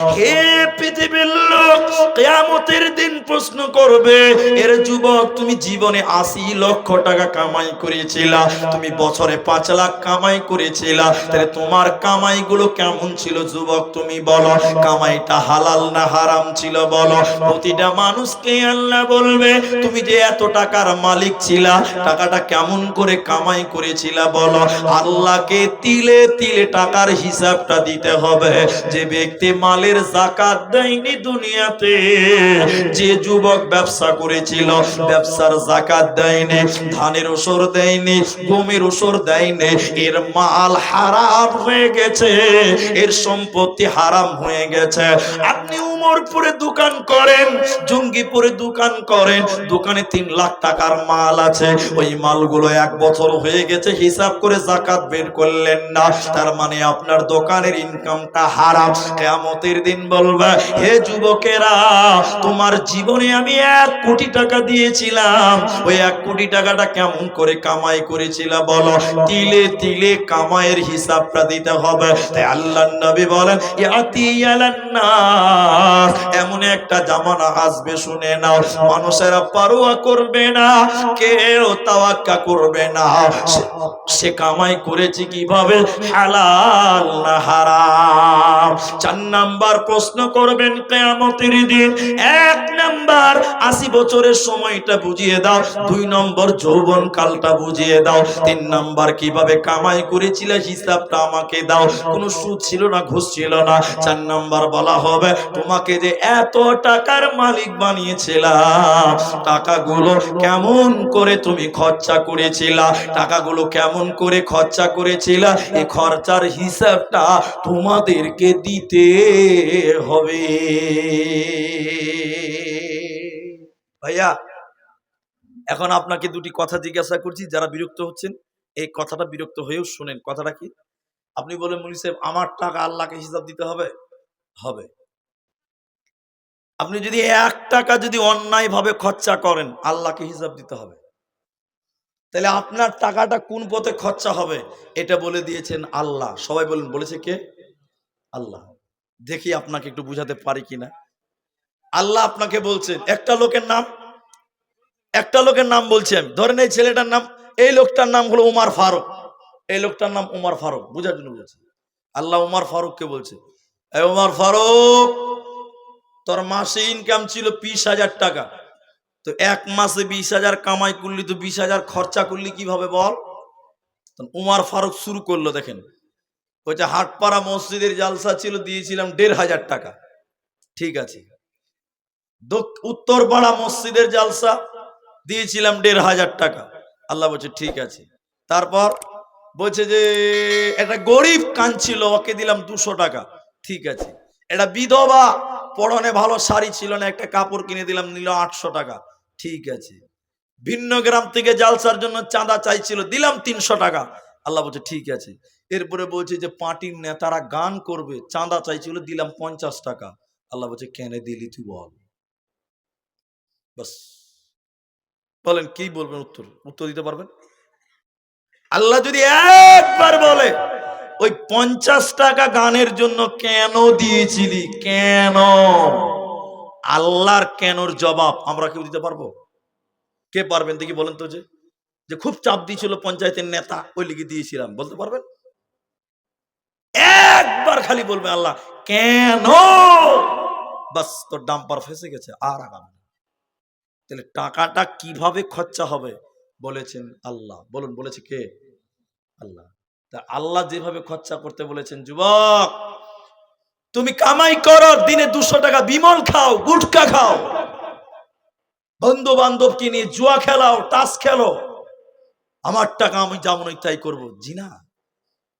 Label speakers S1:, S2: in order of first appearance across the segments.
S1: হে পৃথিবীর লোক কেয়ামতের দিন প্রশ্ন করবে, এর যুবক, তুমি জীবনে আশি লক্ষ টাকা কামাই করেছিলা, তুমি বছরে পাঁচ লাখ কামাই করেছিলা, তাহলে তোমার কামাইগুলো কেমন ছিল যুবক, তুমি বলো, কামাইটা হালাল না হারাম ছিল বলো? প্রতিটা মানুষকে আল্লাহ বলবে, তুমি যে এত টাকার মালিক ছিলা, টাকাটা কেমন করে কামাই করেছিলা বলো? আল্লাহকে তিলে তিলে টাকার হিসাবটা দিতে হবে। যে ব্যক্তি মালের জাকাত দেয়নি দুনিয়াতে যে যুবক ব্যবসা করেছিল, ব্যবসার জাকাত দেয়নি, ধানের ওসর দেয়নি গমের ওসর দেয়নি, এর মাল হারাম হয়ে গেছে, এর সম্পত্তি হারাম হয়ে গেছে। আপনি উমরপুরে দোকান করেন, জঙ্গিপুরে দোকান করেন, দোকানে তিন লাখ টাকার মাল আছে, ওই মালগুলো এক বছর হয়ে গেছে, হিসাব করে জাকাত বের করলেন না, তার মানে আপনার দোকানের ইনকামটা হারাম। কেয়ামতের দিন বলবে, হে যুবকেরা তোমার জীবনে আমি এক কোটি টাকা দিয়েছিলাম। ওই এক কোটি টাকাটা কেমন করে কামাই করেছিলাম বলো? তিলে তিলে কামাইয়ের হিসাবটা দিতে হবে। তাই আল্লাহ নবী বলেন একটা জামানা আসবে, শুনে নাও, মানুষেরা পারোয়া করবে না, কেউ তাওয়াক্কা করবে না। সে- কামাই করেছে কীভাবে? হালাল না হারাম? চার নাম্বার প্রশ্ন করবেন কেয়ামতের দিন। এক নাম্বার, আশি বছরের সময়টা বুঝিয়ে দাও। দুই নম্বর, যৌবন কালটা বুঝিয়ে দাও। তিন নাম্বার, কীভাবে কামাই করেছিলে, হিসাবটা আমাকে দাও। কোনো সুদ ছিল না, ঘুষ ছিল না। চার নাম্বার বলা হবে, তোমাকে যে এত টাকার মালিক বানিয়েছিলাম? টাকাগুলো কেমন করে তুমি খরচা করেছিলা? টাকাগুলো কেমন করে খরচা করেছিলা? এই খরচার হিসাবটা তোমাদেরকে দিতে হবে। ভাইয়া, এখন আপনাকে দুটি কথা জিজ্ঞাসা করছি, যারা বিরক্ত হচ্ছেন, এই কথাটা বিরক্ত হয়েও শোনেন। কথাটা কি? আপনি বলেন মুনি সাহেব, আমার টাকা আল্লাহকে হিসাব দিতে হবে? হবে। আপনি যদি এক টাকা যদি অন্যায় ভাবে খরচা করেন, আল্লাহকে হিসাব দিতে হবে। তাহলে আপনার টাকাটা কোন পথে খরচা হবে, এটা বলে দিয়েছেন আল্লাহ। সবাই বলেন, বলেছে কে? আল্লাহ। দেখি আপনাকে একটু বুঝাতে পারি কিনা। আল্লাহ আপনাকে বলছেন, একটা লোকের নাম, একটা লোকের নাম বলছি আমি। ধরেন এই ছেলেটার নাম, এই লোকটার নাম হলো উমার ফারুক। এই লোকটার নাম উমার ফারুক। বুঝার জন্য বলছে আল্লাহ উমার ফারুককে বলছে এই উমার ফারুক তোর মাসে ইনকাম ছিল বিশ হাজার টাকা। তো এক মাসে বিশ হাজার কামাই করলি তো বিশ হাজার খরচা করলি কীভাবে বল? উমার ফারুক শুরু করল, দেখেন। বলছে হাটপাড়া মসজিদের জালসা ছিল, দিয়েছিলাম দেড় হাজার টাকা। ঠিক আছে। উত্তরপাড়া মসজিদের জালসা, দিয়েছিলাম দেড় হাজার টাকা। আল্লাহ বলছে, ঠিক আছে। তারপর বলছে যে, একটা গরিব কাঁদছিল, ওকে দিলাম দুশো টাকা। ঠিক আছে। একটা বিধবা। পরনে ভালো শাড়ি ছিল না, একটা কাপড় কিনে দিলাম, নিল আটশো টাকা। ঠিক আছে। ভিন্ন গ্রাম থেকে জালসার জন্য চাঁদা চাইছিল, দিলাম তিনশো টাকা। আল্লাহ বলছে, ঠিক আছে। এরপরে বলছে যে, পার্টির নেতারা গান করবে, চাঁদা চাইছিল, দিলাম পঞ্চাশ টাকা। আল্লাহ বলছে, কেন দিলি তুই বল। বলেন, কি বলবেন উত্তর? উত্তর দিতে পারবেন? আল্লাহ যদি একবার বলে ওই পঞ্চাশ টাকা গানের জন্য কেন দিয়েছিলি? কেন? আল্লাহর কেনর জবাব আমরা কেউ দিতে পারব? কে পারবেন দেখি বলেন তো যে যে খুব চাপ দিয়েছিল পঞ্চায়েতের নেতা, ওই লিখে দিয়েছিলাম, বলতে পারবেন? একবার খালি বলবে আল্লাহ, কেন? বাস, তোর ডাম্পার ফেসে গেছে, আর আগামী। তাহলে টাকাটা কীভাবে খরচা হবে? বলেছেন আল্লাহ। বলুন, বলেছে কে? আল্লাহ। তা আল্লাহ যেভাবে খরচা করতে বলেছেন, যুবক, তুমি কামাই করো, দিনে দুশো টাকা বিমল খাও, গুটকা খাও। বন্ধু বান্ধবকে নিয়ে জুয়া খেলাও টাস খেলো। আমার টাকা আমি যেমন তাই করব। জি না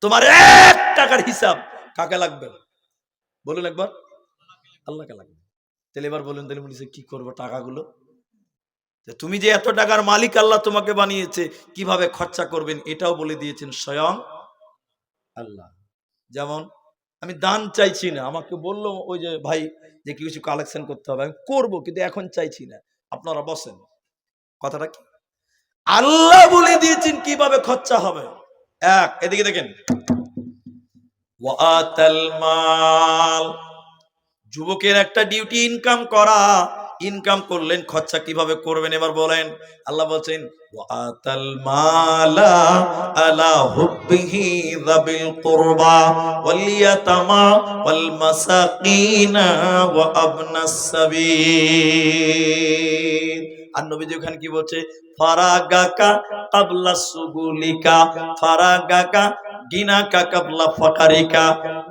S1: তোমার এক টাকার হিসাব কাকে লাগবে? বলুন একবার। আল্লাহকে লাগবে। তাহলে এবার বলুন, তাহলে বলিস কি করব টাকাগুলো? তুমি যে এত টাকার মালিক আল্লাহ তোমাকে বানিয়েছে, কীভাবে খরচা করবেন এটাও বলে দিয়েছেন স্বয়ং আল্লাহ। যেমন, আমি দান চাইছি না। আমাকে বলল ওই যে, ভাই, যে কিছু কালেকশন করতে হবে। আমি, করব, কিন্তু এখন চাইছি না। আপনারা বসেন। কথাটা কি? আল্লাহ বলে দিয়েছেন কীভাবে খরচা হবে। এক, এদিকে দেখেন। যুবকের একটা ডিউটি ইনকাম করা। ইনকাম করলেন, খরচা কীভাবে করবেন? এবার বলেন, আল্লাহ বলছেন, ওয়াতাল মালা আলা হুব্বিহি যাবিল কুরবা ওয়াল ইয়াতামা ওয়াল মাসাকিনা ওয়া আবনাস সাবিল। আর নবীজি ওখানে কি বলছে? ফারাগাকা কাবলা সুগুলিকা, ফারাগাকা গিনাকা কাবলা ফাকারিকা,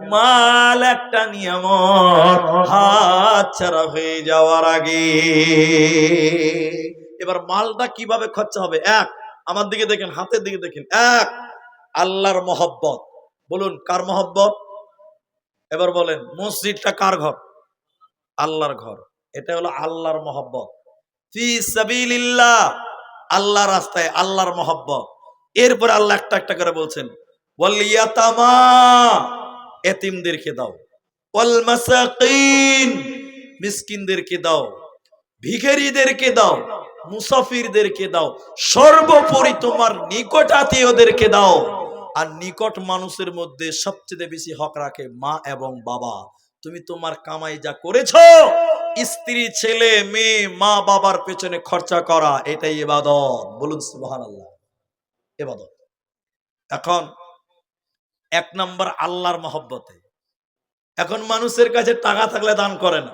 S1: মাল একটা নিয়ামত, হাত ছাড়া হয়ে যাওয়ার আগে। এবার মালটা কীভাবে খরচা হবে? এক, আমার দিকে দেখেন, হাতের দিকে দেখেন। এক, আল্লাহর মহব্বত। বলুন, কার মহব্বত? এবার বলেন, মসজিদটা কার ঘর? আল্লাহর ঘর। এটা হলো আল্লাহর মহব্বত। ফি সাবিলিল্লাহ আল্লাহ রাস্তায় আল্লাহর মহব্বত। এরপরে আল্লাহ একটা একটা করে বলছেন ওয়াল এতিমদেরকে দাও। ওয়াল মাসাকিন মিসকিনদেরকে দাও। ভিখারিদেরকে দাও। মুসাফিরদেরকে দাও। সর্বোপরি তোমার নিকট আত্মীয়দেরকে দাও। আর নিকট মানুষের মধ্যে সবচেয়ে বেশি হক রাখে মা এবং বাবা। তুমি তোমার কামাই যা করেছ, স্ত্রী, ছেলে, মেয়ে, মা বাবার পেছনে খরচা করা, এটাই এবাদত বলুন সুবহান আল্লাহ এবাদত এখন এক নম্বর আল্লাহর মহব্বতে। এখন মানুষের কাছে টাকা থাকলে দান করে না।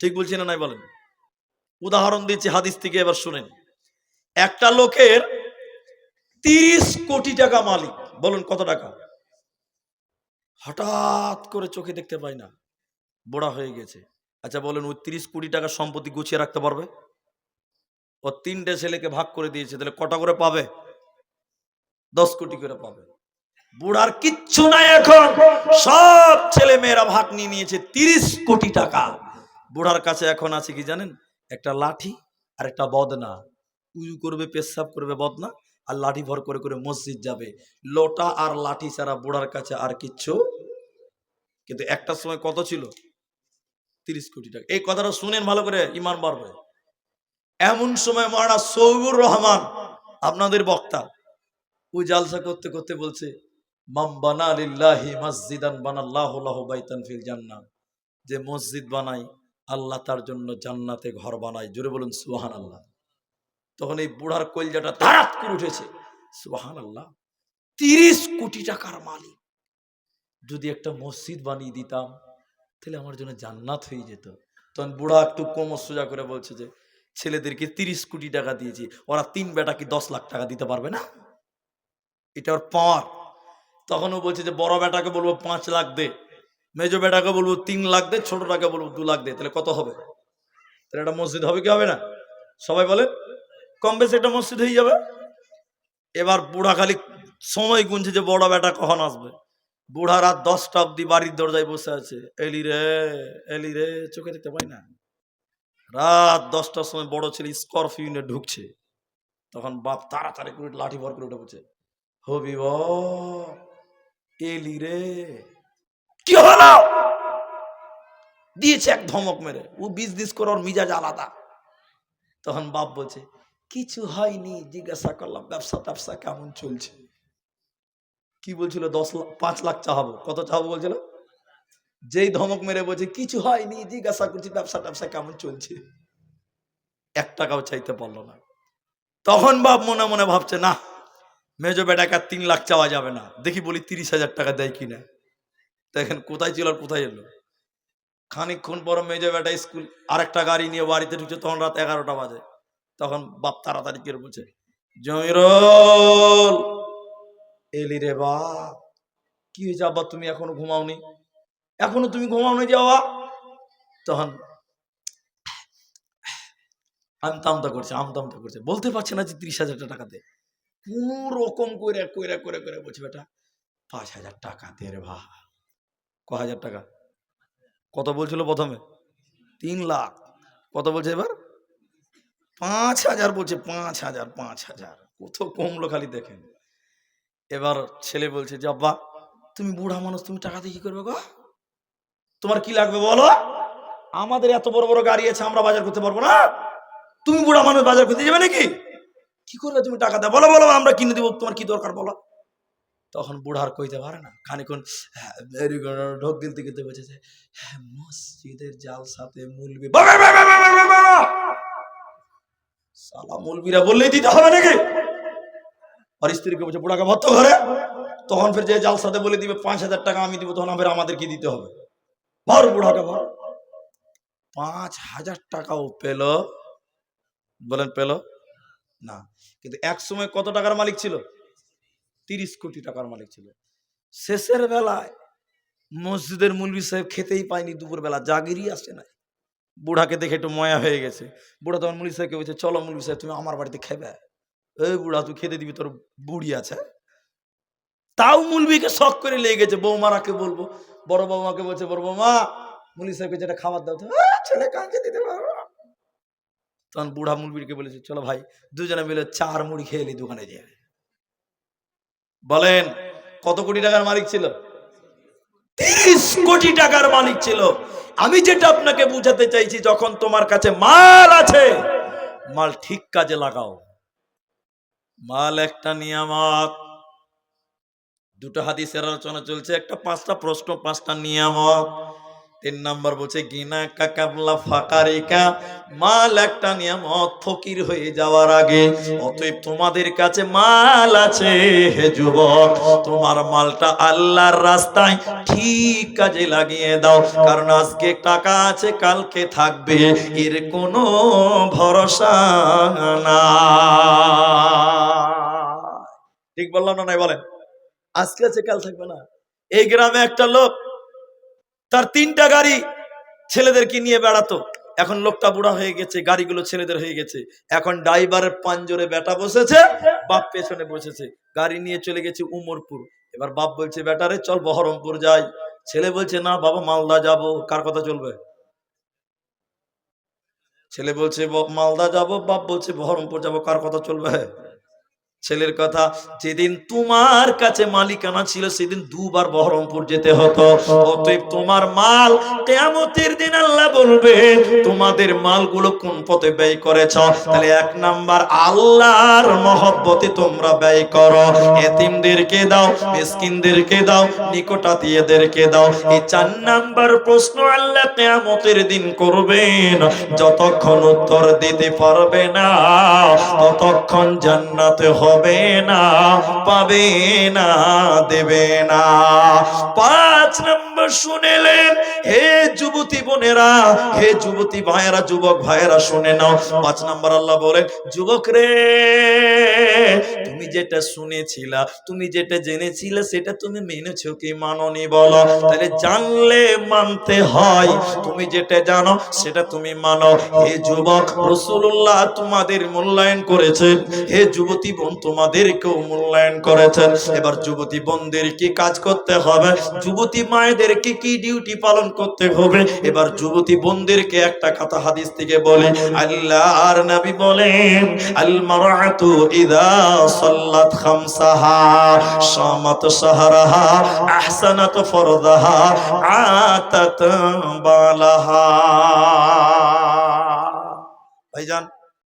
S1: ঠিক বলছি না নাই বলেন? উদাহরণ দিচ্ছি, হাদিস থেকে এবার শুনেন। একটা লোকের তিরিশ কোটি টাকা মালিক, বলুন কত টাকা? হঠাৎ করে চোখে দেখতে পাই না, বুড়া হয়ে গেছে। আচ্ছা বলেন, ওই তিরিশ কোটি টাকা সম্পত্তি গুছিয়ে রাখতে পারবে? ও তিনটে ছেলেকে ভাগ করে দিয়েছে, তাহলে কটা করে পাবে? দশ কোটি করে পাবে। বুড়ার কিচ্ছু নাই এখন। সব ছেলে মেয়েরা ভাগ নিয়ে নিয়েছে তিরিশ কোটি টাকা। বুড়ার কাছে এখন আছে কি জানেন? একটা লাঠি আর একটা বদনা। উজু করবে, পেশাব করবে বদনা আর লাঠি ভর করে করে মসজিদ যাবে। লোটা আর লাঠি ছাড়া বুড়ার কাছে আর কিচ্ছু। কিন্তু একটা সময় কত ছিল? তিরিশ কোটি টাকা। এই কথাটা শুনেন ভালো করে, ইমান বাড়বে এমন সময় মারা সৌবুর রহমান, আপনাদের বক্তা, ওই জালসা করতে করতে বলছে জান্নাহ। যে মসজিদ বানাই আল্লাহ তার জন্য জান্নাতে ঘর বানায়। জোরে বলুন সুবহান আল্লাহ তখন এই বুড়ার কলজাটা তারাত করে উঠেছে। সুবহান আল্লাহ তিরিশ কোটি টাকার মালিক। যদি একটা মসজিদ বানিয়ে দিতাম, তাহলে আমার জন্য জান্নাত হয়ে যেত। তখন বুড়া একটু কম সোজা করে বলছে যে, ছেলেদেরকে তিরিশ কোটি টাকা দিয়েছি। ওরা তিন বেটা কি দশ লাখ টাকা দিতে পারবে না? এটা ওর পাওয়ার। তখন ও বলছে যে, বড় বেটাকে বলব পাঁচ লাখ দে, মেজো বেটাকে বলব তিন লাখ দে, ছোটটাকে বলব দু লাখ দে, তাহলে কত হবে? তাহলে একটা মসজিদ হবে কি হবে না? সবাই বলে কম বেশি একটা মসজিদ হয়ে যাবে। এবার বুড়া খালি সময় গুনছে যে বড় বেটা কখন আসবে। বুড়া রাত দশটা অব্দি বাড়ির দরজায় বসে আছে। এলি রে এলি রে, চোখে দেখতে পাই না। রাত দশটার সময় বড় ছেলে স্করপিওনে ঢুকছে। তখন বাপ তাড়াতাড়ি করে লাঠি ভর করে উঠে বলছে, হবি এলি রে। কি হলো? দিয়েছে এক ধমক মেরে। ও বিষ দিস করে, ওর মিজাজ আলাদা। তখন বাপ বলছে, কিছু হয়নি। জিজ্ঞাসা করলাম, ব্যবসা ট্যাবসা কেমন চলছে? কি বলছিল? দশ লাখ পাঁচ লাখ চাহাবো। কত চাহাবো বলছিল? যেই ধমক মেরে বলছে, কিছু হয়নি। জিজ্ঞাসা করছি, ব্যবসা ট্যাবসা কেমন চলছে? এক টাকাও চাইতে পারল না। তখন বাপ মনে মনে ভাবছে, না মেজো বেটাকে তিন লাখ চাওয়া যাবে না। দেখি বলি তিরিশ হাজার টাকা দেয় কিনা। দেখেন কোথায় ছিল আর কোথায় এলো? খানিকক্ষণ পর মেজো বেটা স্কুল আরেকটা গাড়ি নিয়ে বাড়িতে ঢুকছে, তখন রাত এগারোটা বাজে। তখন বাপ তাড়াতাড়ি করে বলছে জমিরুল এলি রে বাপ, কি হয়েছে আব্বা, তুমি এখনও ঘুমাওনি? এখনও তুমি ঘুমাওনি যাওয়া তখন আমি আমতামতা করছে আমতামতা করছে। বলতে পারছে না যে ত্রিশ হাজার টাকা দে কোন রকম করে কইরা করে করে বলছে, বেটা, পাঁচ হাজার টাকা দে রে ভা ক হাজার টাকা? কত বলছিল প্রথমে? তিন লাখ। কত বলছে এবার? পাঁচ হাজার বলছে, পাঁচ হাজার পাঁচ হাজার। কত কমলো খালি দেখেন। এবার ছেলে বলছে, যে আব্বা, তুমি বুড়া মানুষ, তুমি টাকা দিয়ে কি করবে গো? তোমার কি লাগবে বলো? আমাদের এত বড় বড় গাড়ি আছে, আমরা বাজার করতে পারব না? তুমি বুড়া মানুষ বাজার করতে যাবে নাকি? কি করবে তুমি টাকা দাও? বলো বলো আমরা কিনে দেবো। তোমার কি দরকার বলো। তখন বুড়ার কইতে পারে না। খানিক্ষণ হ্যাঁ, ঢোক গিলতে গিলতে হ্যাঁ মসজিদের জাল সাথে মুলবি! সালা মুলবিরা বললেই দিতে হবে নাকি? আর স্ত্রীকে বলছে বুড়াকে ভর্ত ঘরে? তখন ফের যে জাল সাথে বলে দিবে পাঁচ হাজার টাকা আমি দিব তখন ফের আমাদের কি দিতে হবে। ভর বুড়াকে ভর। পাঁচ হাজার টাকাও পেল। বলেন পেল? না। কিন্তু এক সময় কত টাকার মালিক ছিল? তিরিশ কোটি টাকার মালিক ছিল। শেষের বেলায় মসজিদের মুলবি সাহেব খেতেই পায়নি দুপুর বেলা জাগিরই আসে নাই। বুড়াকে দেখে একটু ময়া হয়ে গেছে। বুড়া তখন মুলবি সাহেবকে বলছে চলো মুলবি সাহেব তুমি আমার বাড়িতে খেবে? এই বুড়া তুই খেতে দিবি তোর বুড়ি আছে। তাও মুলবিকে শখ করে লেগে গেছে। বৌমারাকে বলব বড় বৌমাকে বলছে বড় বৌমা মুলি সাহেবকে যেটা খাবার দাও তো "আহ, ছেলে কাঁচে দিতে পারব না।" তখন বুড়া মুলবিরকে বলেছে, চলো ভাই, দুজনে মিলে চার মুড়ি খেয়ে এলি দোকানে যেয়ে। বলেন, কত কোটি টাকার মালিক ছিল? তিরিশ কোটি টাকার মালিক ছিল। আমি যেটা আপনাকে বুঝাতে চাইছি, যখন তোমার কাছে মাল আছে, মাল ঠিক কাজে লাগাও। মাল একটা নিয়ামত। দুটো হাদিসের আলোচনা চলছে, একটা পাঁচটা প্রশ্ন, পাঁচটা নিয়ামত। তিন নাম্বার বলছে, গিনা কাকাবলা ফাকারিকা, মাল একটা নিয়ামত ফকির হয়ে যাওয়ার আগে। অতএব তোমাদের কাছে মাল আছে হে যুবক। তোমার মালটা আল্লাহর রাস্তায় ঠিক কাজে লাগিয়ে দাও। কারণ আজকে টাকা আছে, কালকে থাকবে। এর কোনো ভরসা না ঠিক বললাম না নাই বলেন? আজকে আছে, কাল থাকবে না। এই গ্রামে একটা লোক তার তিনটা গাড়ি ছেলেদেরকে নিয়ে বেড়াতো। এখন লোকটা বুড়া হয়ে গেছে, গাড়িগুলো ছেলেদের হয়ে গেছে। এখন ড্রাইভারের পাঞ্জরে বেটা বসেছে, বাপ পেছনে বসেছে। গাড়ি নিয়ে চলে গেছে উমরপুর। এবার বাপ বলছে বেটারে চল বহরমপুর যাই। ছেলে বলছে, না বাবা, মালদা যাব। কার কথা চলবে? ছেলে বলছে, "ব- মালদা যাব। বাপ বলছে, বহরমপুর যাব। কার কথা চলবে? ছেলের কথা, যেদিন তোমার কাছে মালিকানা ছিল, সেদিন দুবার বহরমপুর যেতে হতো। অতএব তোমার মাল কেয়ামতের দিন আল্লাহ বলবে, তোমাদের মালগুলো কোন পথে ব্যয় করেছ? তাহলে এক নাম্বার, আল্লাহর মহব্বতে তোমরা ব্যয় করো। এতিমদেরকে দাও, মিসকিনদেরকে দাও, নিকটাতীয়দেরকে দাও। এই চার নাম্বার প্রশ্ন আল্লাহ কেয়ামতের দিন করবেন। যতক্ষণ উত্তর দিতে পারবে না, ততক্ষণ জান্নাতে হবে। না পাবে না দেবে না। পাঁচ নম্বর শুনেলেন হে যুবতী বোনেরা, হে যুবতী ভাইয়েরা, যুবক ভাইয়েরা, শুনে নাও। পাঁচ নম্বর আল্লাহ বলে, যুবক রে, তুমি যেটা শুনেছিলা, তুমি যেটা জেনেছিলে, সেটা তুমি মেনেছো কি মাননি বলো? তাহলে জানলে মানতে হয়। তুমি যেটা জানো, সেটা তুমি মানো। হে যুবক রসুল্লাহ তোমাদের মূল্যায়ন করেছেন। হে যুবতী বোন, তোমাদেরকেও মূল্যায়ন করেছেন। এবার যুবতী বোনদের কি কাজ করতে হবে? যুবতী মায়েদেরকে কি ডিউটি পালন করতে হবে? এবার যুবতী বন্দিরকে একটা কথা হাদিস থেকে বলে, আল্লাহর নবী বলেন আল মারাতু ইদা সাল্লাত খামসাহা সামাত সাহরাহা আহসানাত ফরদাহা, আতাত বালাহা। ভাইজান